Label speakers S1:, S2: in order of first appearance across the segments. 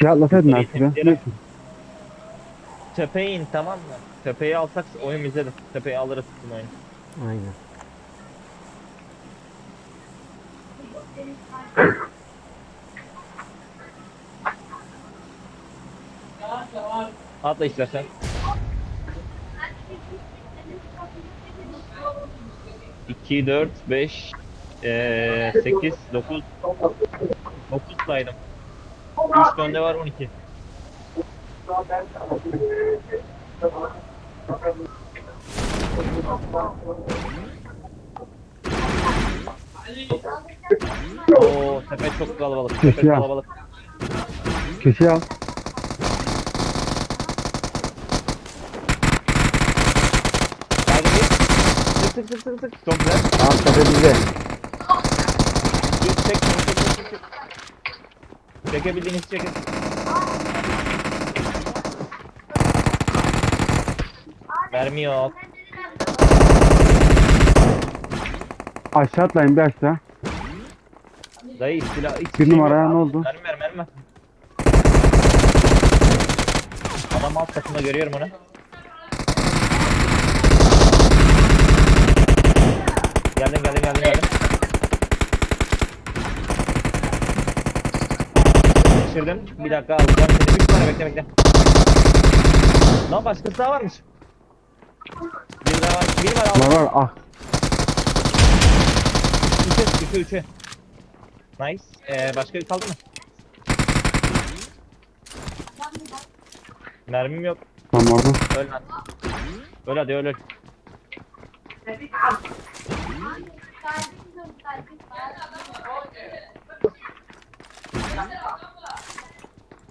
S1: Şey atlasaydın artık ya.
S2: Tepeye in tamam mı? Tepeyi alsak oyun bizdedir. Tepeyi alırız bizim oyunu.
S3: Aynen.
S2: Atla istersen. İki, dört, beş, eee, sekiz, dokuz, dokuz saydım. Üç önde var on iki. Oo, tepe çok kalabalık. Tepe
S1: Köşeye al.
S2: kalabalık.
S1: Köşeye al.
S2: Hadi bir. Tık tık tık tık tık. Çok güzel.
S3: Tamam tepe bizde.
S2: Çek çek çek çek çek. çek. Çekebildiğiniz çekin. Mermi yok.
S1: Aşağı atlayın bir aşağı.
S2: Dayı silah hiç
S1: Bir
S2: şey
S1: numara,
S2: yok.
S1: ne oldu?
S2: Mermi mermi mermi. Adam alt katında görüyorum onu. Geldim geldim geldim geldim. Düşürdüm. Bir dakika alacağım seni. Bir tane bekle bekle. Lan başkası daha varmış. Bir daha var. Bir var aldım.
S1: Var var ah.
S2: Üçe, üçe, üçe. Nice. Ee, başka bir kaldı mı? Mermim yok.
S1: Tamam orada.
S2: Öl lan. Öl hadi öl öl.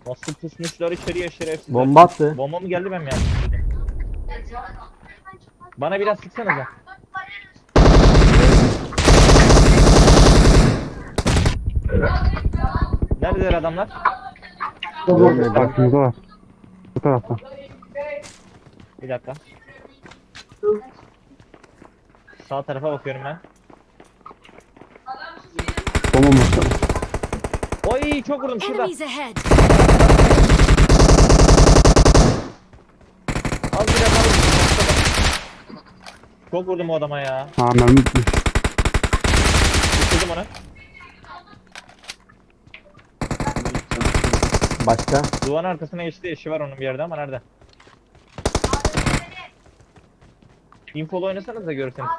S2: Nasıl pusmuşlar içeriye şerefsizler.
S3: Bomba attı.
S2: Bomba mı geldi ben mi söyledim? Bana biraz sıksanıza. Neredeler adamlar?
S1: Karşımızda var. Bu tarafta.
S2: Bir dakika. Sağ tarafa bakıyorum ben.
S1: Bomba mı?
S2: Oy çok vurdum şurada.
S4: Enemies ahead!
S2: Az biraz al. Çok vurdum o adama ya.
S1: Ha mermi bitmiş.
S2: Düşürdüm onu.
S3: Başka?
S2: Duvarın arkasına geçti. Eşi var onun bir yerde ama nerede? Infolu oynasanız da görürseniz.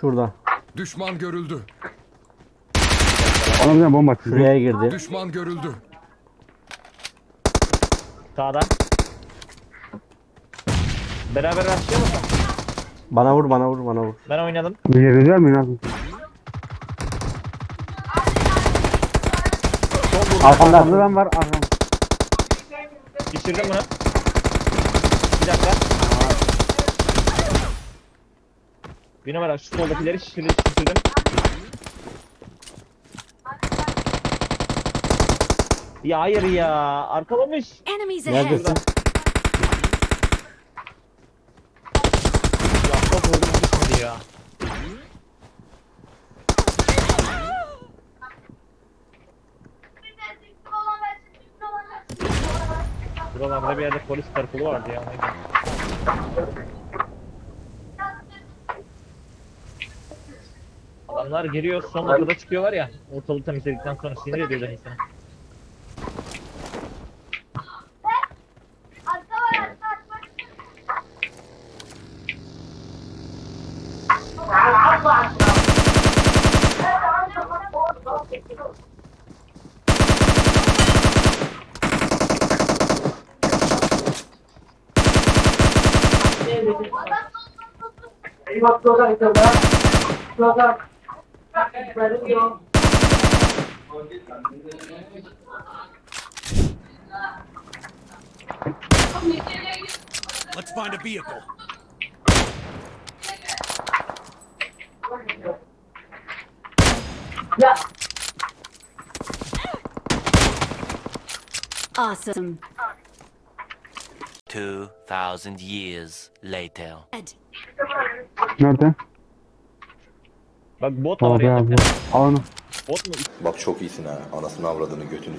S3: Şurada.
S5: Düşman görüldü.
S1: Ona bir tane bomba atacağız.
S3: Şuraya girdi.
S5: Düşman görüldü.
S2: Sağda. Beraber rastlayalım mı?
S3: Bana vur bana vur bana vur.
S2: Ben oynadım.
S1: Bir güzel mi abi?
S3: Arkamda.
S1: Arkamda ben var. Arkam.
S2: Düşürdüm bunu. Bir dakika. Bir numara şu soldakileri şişirdim. şişirdim. Ya hayır ya. Arkalamış.
S4: Enemies ahead!
S3: Neredesin?
S2: Ya çok vurdum düşmedi ya. Buralarda bir yerde polis karakolu vardı ya. Adamlar giriyor son dakikada çıkıyorlar ya. Ortalığı temizledikten sonra sinir ediyorlar insanı.
S5: Let's find a vehicle.
S4: Awesome!
S6: 2,000 years later.
S4: Ed.
S1: Nerede?
S2: Bak bot da var
S1: Abi abi. Onu.
S2: Bot mu?
S6: Bak çok iyisin ha. Anasını avradını götünü.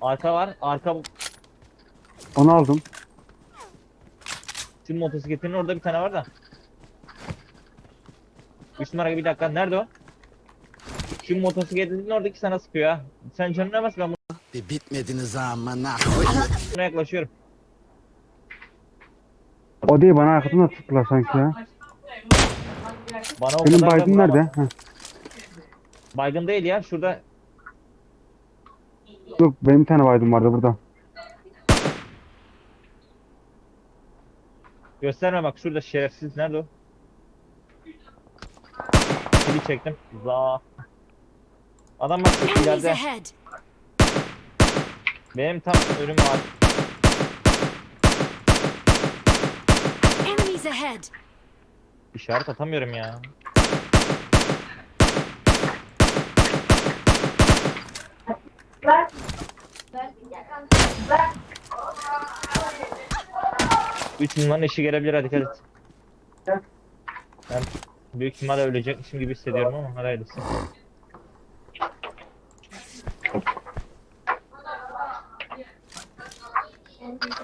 S2: Arka var. Arka
S1: Onu aldım.
S2: Tüm motosikletinin orada bir tane var da. Üç numara bir dakika. Nerede o? Şu motosikletinin oradaki sana sıkıyor ha. Sen canına bas ben
S7: Bir bitmediniz amına.
S2: buna yaklaşıyorum.
S1: O değil bana arkasından sıktılar sanki ya.
S2: Bana o kadar da
S1: baygın
S2: vuramaz.
S1: nerede? Heh.
S2: Baygın değil ya. Şurada
S1: Yok benim bir tane baydım vardı burada.
S2: gösterme bak şurada şerefsiz. Nerede o? Kili çektim. Za. Adam bak şu
S4: Enemies
S2: ileride.
S4: ahead.
S2: Benim tam önüm var.
S4: Enemies ahead.
S2: İşaret atamıyorum ya. Üç numara işi gelebilir hadi dikkat. Ben büyük ihtimalle ölecekmişim gibi hissediyorum ama hayırlısı.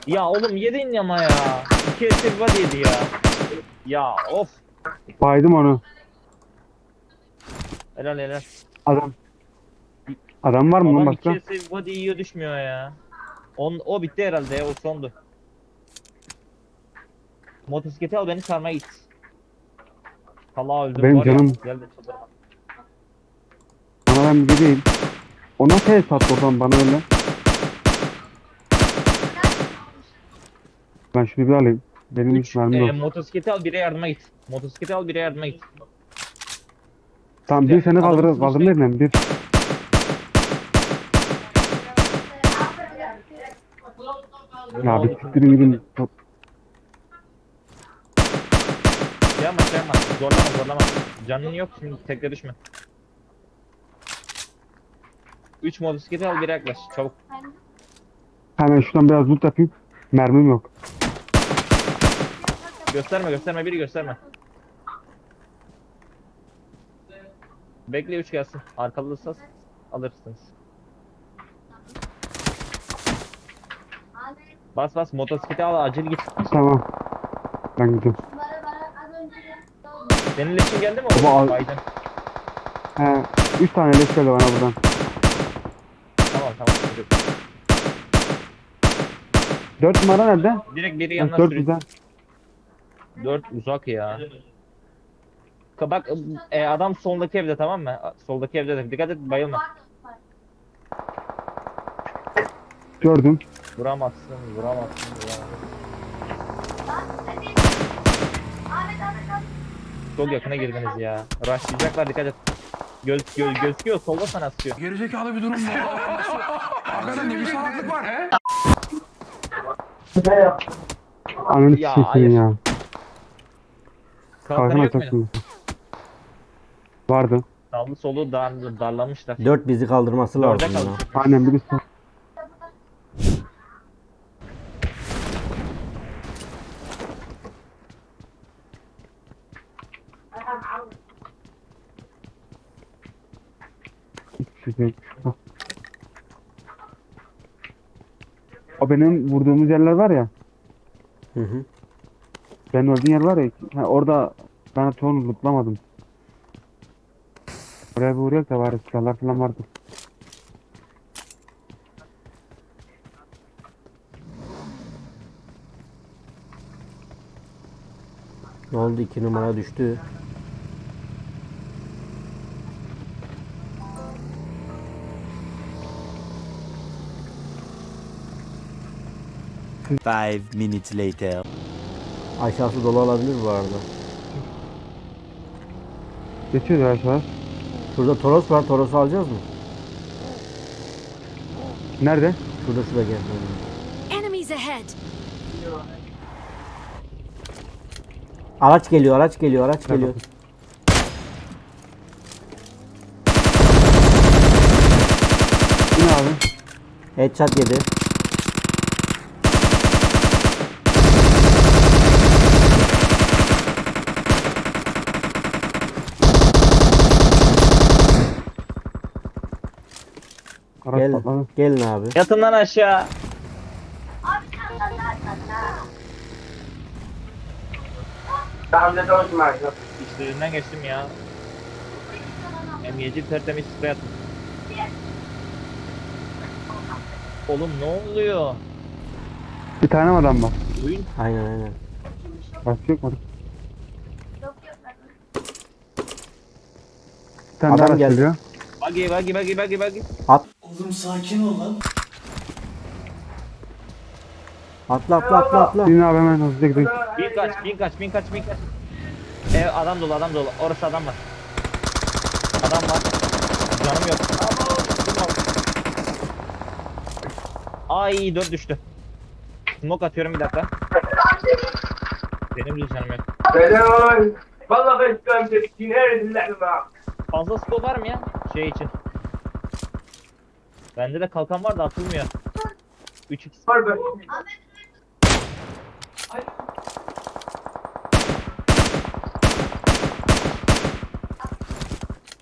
S2: Ya oğlum yedin yama ya. İki esir var yedi ya. Ya of.
S1: Baydım onu.
S2: Helal helal.
S1: Adam. Adam var mı lan
S2: Adam
S1: başka?
S2: iki esir body yiyor düşmüyor ya. On, o bitti herhalde ya o sondu. Motosikleti al beni sarmaya git. Allah öldüm
S1: Benim
S2: var ya.
S1: canım-
S2: Gel de çıldırma.
S1: Bana ben gideyim. O nasıl el sattı oradan bana öyle? Ben şunu bir alayım. Benim
S2: Üç,
S1: hiç mermi
S2: e,
S1: yok.
S2: motosikleti al bire yardıma git. Motosikleti al bire yardıma git.
S1: Tamam bir seni
S2: adamın
S1: kaldır
S2: kılıç
S1: kaldırma
S2: değil.
S1: edelim. Bir. Ya bir siktirin gidin.
S2: Şey yapma şey yapma. Zorlama zorlama. Canın yok şimdi tekrar düşme. 3 motosikleti al bire yaklaş. Çabuk.
S1: Hemen şuradan biraz loot yapayım. Mermim yok.
S2: Gösterme gösterme biri gösterme. Bekle 3 gelsin. Arkalıysa alırsınız. Bas bas motosikleti al acil git.
S1: Tamam. Ben gidiyorum.
S2: Senin leşin geldi mi?
S1: Baba, al-
S2: Biden.
S1: He. Üç tane leş geldi bana buradan.
S2: Tamam tamam. Dur.
S1: Dört numara nerede?
S2: Direkt biri yanına
S1: Dört
S2: sürün.
S1: güzel.
S2: 4 uzak ya. Ka- Bak e, adam soldaki evde tamam mı? Soldaki evde de dikkat et bayılma.
S1: Gördüm.
S2: Vuramazsın, vuramazsın, vuramazsın. Çok yakına girdiniz ya. Rushlayacaklar dikkat et. Göz, göz, gözüküyor solda sana sıkıyor.
S5: Gerizekalı bir durum bu. Hakikaten ne bir salaklık var he?
S1: Ananı
S2: Ya,
S1: sikeyim
S2: hayır.
S1: ya.
S2: Kalkanı
S1: Kalkan
S2: yok muydu?
S1: Vardı.
S2: Sağlı solu dar, darlamışlar.
S3: 4 bizi kaldırması
S2: Dörde
S3: lazım ya.
S2: kaldı.
S1: Aynen birisi. Güzel. O benim vurduğumuz yerler var ya.
S3: Hı hı.
S1: Ben öldüğüm yer var ya. Ha, orada ben çoğunu lootlamadım. Oraya bir uğrayak da var. Silahlar falan vardı.
S3: Ne oldu 2 numara düştü.
S8: Five minutes later.
S3: Aşağısı dolu olabilir bu arada.
S1: Geçiyor aşağı.
S3: Şurada Toros var. Toros'u alacağız mı?
S1: Nerede?
S3: Şurada şurada gel.
S4: Enemies ahead.
S3: Araç geliyor, araç geliyor, araç geliyor.
S1: Yine abi.
S3: Headshot yedi. Gel,
S1: patladı.
S3: gelin abi.
S2: Yatın lan aşağı. İşlerinden geçtim ya. M7 tertemiz sprey attım. Oğlum ne oluyor?
S1: Bir tane mi adam var?
S2: Oyun
S3: Aynen aynen.
S1: Başka yok mu? Bir tane
S3: Adam
S1: daha
S3: geldi.
S1: geliyor.
S2: buggy buggy buggy buggy buggy. Oğlum sakin ol lan.
S3: Atla atla atla atla.
S1: Bin abi hemen hızlı gidin.
S2: Bin kaç, bin kaç, bin kaç, bin kaç. Ev adam dolu, adam dolu. Orası adam var. Adam var. Canım yok. Ay dört düştü. Smoke atıyorum bir dakika. Benim de canım yok.
S9: Selam. Vallahi ben size dinlerim.
S2: Fazla scope var mı ya? Şey için. Bende de kalkan var da atılmıyor. 3
S9: x Var ben.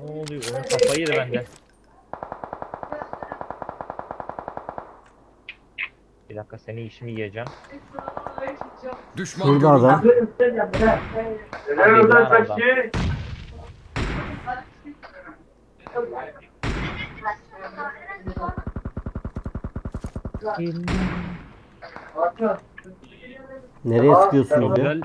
S2: Ne oluyor? Onun kafayı yedi benden. Bir dakika seni işimi yiyeceğim.
S5: Düşman
S3: Burada
S5: görüldü.
S3: adam.
S9: Neden?
S3: Nereye sıkıyorsunuz ya?
S2: Güzel.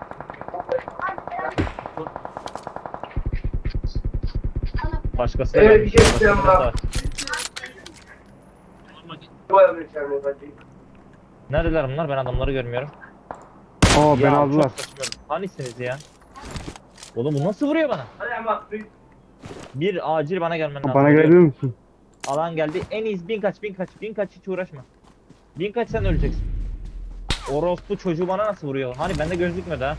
S2: Başkasına
S9: evet, bir şey
S2: var. Neredeler bunlar? Ben adamları görmüyorum.
S1: Aa
S2: ben
S1: aldılar.
S2: Hanisiniz ya? Oğlum bu nasıl vuruyor bana? Bir acil bana gelmen lazım.
S1: Bana gelebilir misin?
S2: Alan geldi. En iz bin kaç bin kaç bin kaç hiç uğraşma. Bin kaç sen öleceksin. Orospu çocuğu bana nasıl vuruyor? Hani bende gözükmüyor da.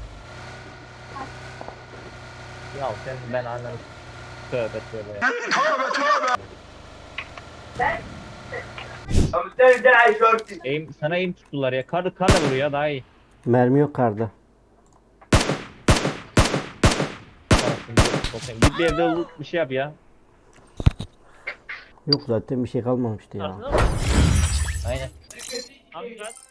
S2: Ya sen ben annem tövbe tövbe.
S9: Tövbe tövbe. Ben
S2: Eğim, sana aim tuttular ya. Kar, kar da vuruyor daha iyi.
S3: Mermi yok karda.
S2: Git bir evde bir şey yap ya.
S3: Yok zaten bir şey kalmamıştı ya.
S2: Aynen. Abi saat. Saati bende.